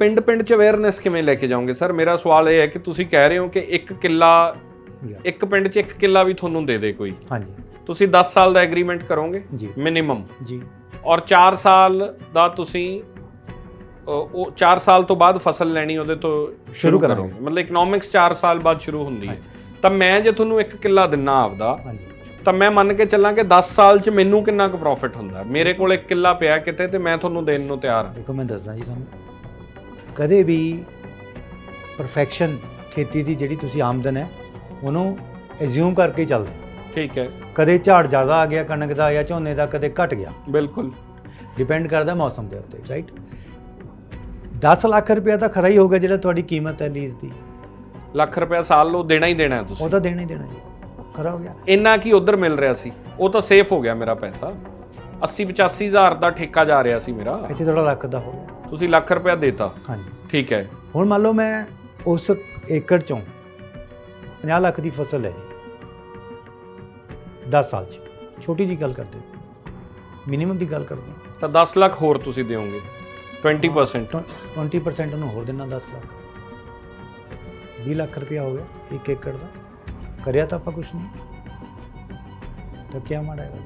ਪਿੰਡ ਪਿੰਡ ਚ ਅਵੇਅਰਨੈਸ ਕਿਵੇਂ ਲੈ ਕੇ ਜਾਓਗੇ? ਸਰ ਮੇਰਾ ਸਵਾਲ ਇਹ ਹੈ ਕਿ ਤੁਸੀਂ ਕਹਿ ਰਹੇ ਹੋ ਕਿ ਇੱਕ ਕਿੱਲਾ. ਇੱਕ ਪਿੰਡ ਚ ਇੱਕ ਕਿੱਲਾ ਵੀ ਤੁਹਾਨੂੰ ਦੇ ਦੇ ਕੋਈ। ਹਾਂਜੀ। ਤੁਸੀਂ 10 ਸਾਲ ਦਾ ਐਗਰੀਮੈਂਟ ਕਰੋਗੇ? ਮਿਨੀਮਮ ਜੀ। ਔਰ 4 ਸਾਲ ਦਾ ਤੁਸੀਂ ਉਹ 4 ਸਾਲ ਤੋਂ ਬਾਅਦ ਫਸਲ ਲੈਣੀ ਉਹਦੇ ਤੋਂ ਸ਼ੁਰੂ ਕਰਾਂਗੇ। ਮਤਲਬ ਇਕਨੋਮਿਕਸ 4 ਸਾਲ ਬਾਅਦ ਸ਼ੁਰੂ ਹੁੰਦੀ ਹੈ। ਤਾਂ ਮੈਂ ਜੇ ਤੁਹਾਨੂੰ ਇੱਕ ਕਿੱਲਾ ਦਿੰਨਾ ਆਪਦਾ ਹਾਂਜੀ। ਤਾਂ ਮੈਂ ਮੰਨ ਕੇ ਚੱਲਾਂ ਕਿ 10 ਸਾਲ ਚ ਮੈਨੂੰ ਕਿੰਨਾ ਕੁ ਪ੍ਰੋਫਿਟ ਹੁੰਦਾ? ਮੇਰੇ ਕੋਲ ਇੱਕ ਕਿੱਲਾ ਪਿਆ ਕਿਤੇ ਤੇ ਮੈਂ ਤੁਹਾਨੂੰ ਦੇਣ ਨੂੰ ਤਿਆਰ ਹਾਂ। ਦੇਖੋ ਮੈਂ ਦੱਸਦਾ ਜੀ ਤੁਹਾਨੂੰ। ਕਦੇ ਵੀ ਪਰਫੈਕਸ਼ਨ ਖੇਤੀ ਦੀ ਜਿਹੜੀ ਤੁਸੀਂ ਆਮਦਨ ਹੈ ਉਹਨੂੰ ਐਜ਼ਿਊਮ ਕਰਕੇ ਚੱਲਦੇ ਠੀਕ ਹੈ। ਕਦੇ ਝਾੜ ਜ਼ਿਆਦਾ ਆ ਗਿਆ ਕਣਕ ਦਾ ਜਾਂ ਝੋਨੇ ਦਾ ਕਦੇ ਘਟ ਗਿਆ। ਬਿਲਕੁਲ। ਡਿਪੈਂਡ ਕਰਦਾ ਮੌਸਮ ਦੇ ਉੱਤੇ ਰਾਈਟ 10 ਲੱਖ ਰੁਪਇਆ ਤਾਂ ਖਰਾ ਹੀ ਹੋਗਾ ਜਿਹੜਾ ਤੁਹਾਡੀ ਕੀਮਤ ਹੈ ਲੀਜ਼ ਦੀ। ਲੱਖ ਰੁਪਇਆ ਸਾਲ ਨੂੰ ਦੇਣਾ ਹੀ ਦੇਣਾ ਹੈ ਤੁਸੀਂ। ਉਹ ਤਾਂ ਦੇਣਾ ਹੀ ਦੇਣਾ ਜੀ। ਖਰਾ ਹੋ ਗਿਆ। ਇੰਨਾ ਕੀ ਉਧਰ ਮਿਲ ਰਿਹਾ ਸੀ? ਉਹ ਤਾਂ ਸੇਫ ਹੋ ਗਿਆ ਮੇਰਾ ਪੈਸਾ। 80 85 ਹਜ਼ਾਰ ਦਾ ਠੇਕਾ ਜਾ ਰਿਹਾ ਸੀ ਮੇਰਾ। ਇੱਥੇ ਥੋੜਾ ਲੱਖ ਦਾ ਹੋ ਗਿਆ। ਤੁਸੀਂ ਲੱਖ ਰੁਪਇਆ ਦੇਤਾ। ਹਾਂਜੀ। ਠੀਕ ਹੈ। ਹੁਣ ਮੰਨ ਲਓ ਮੈਂ ਉਸ ਏਕੜ ਚੋਂ 50 ਲੱਖ ਦੀ ਫਸਲ ਲੈ ਲਈ। 10 ਸਾਲ 'ਚ। ਛੋਟੀ ਜੀ ਗੱਲ ਕਰਦੇ ਮਿਨੀਮਮ ਦੀ ਗੱਲ ਕਰਦੇ। ਤਾਂ 10 ਲੱਖ ਹੋਰ ਤੁਸੀਂ ਦਿਓਗੇ। 20% ਟਵ- 20% ਉਹਨੂੰ ਹੋਰ ਦੇਣਾ 10 ਲੱਖ। 20 ਲੱਖ ਰੁਪਇਆ ਹੋ ਗਿਆ ਇੱਕ ਏਕੜ ਦਾ। ਕਰਿਆ ਤਾਂ ਆਪਾਂ ਕੁਝ ਨਹੀਂ। ਤਾਂ ਕੀ ਮਾੜਾ ਹੈ।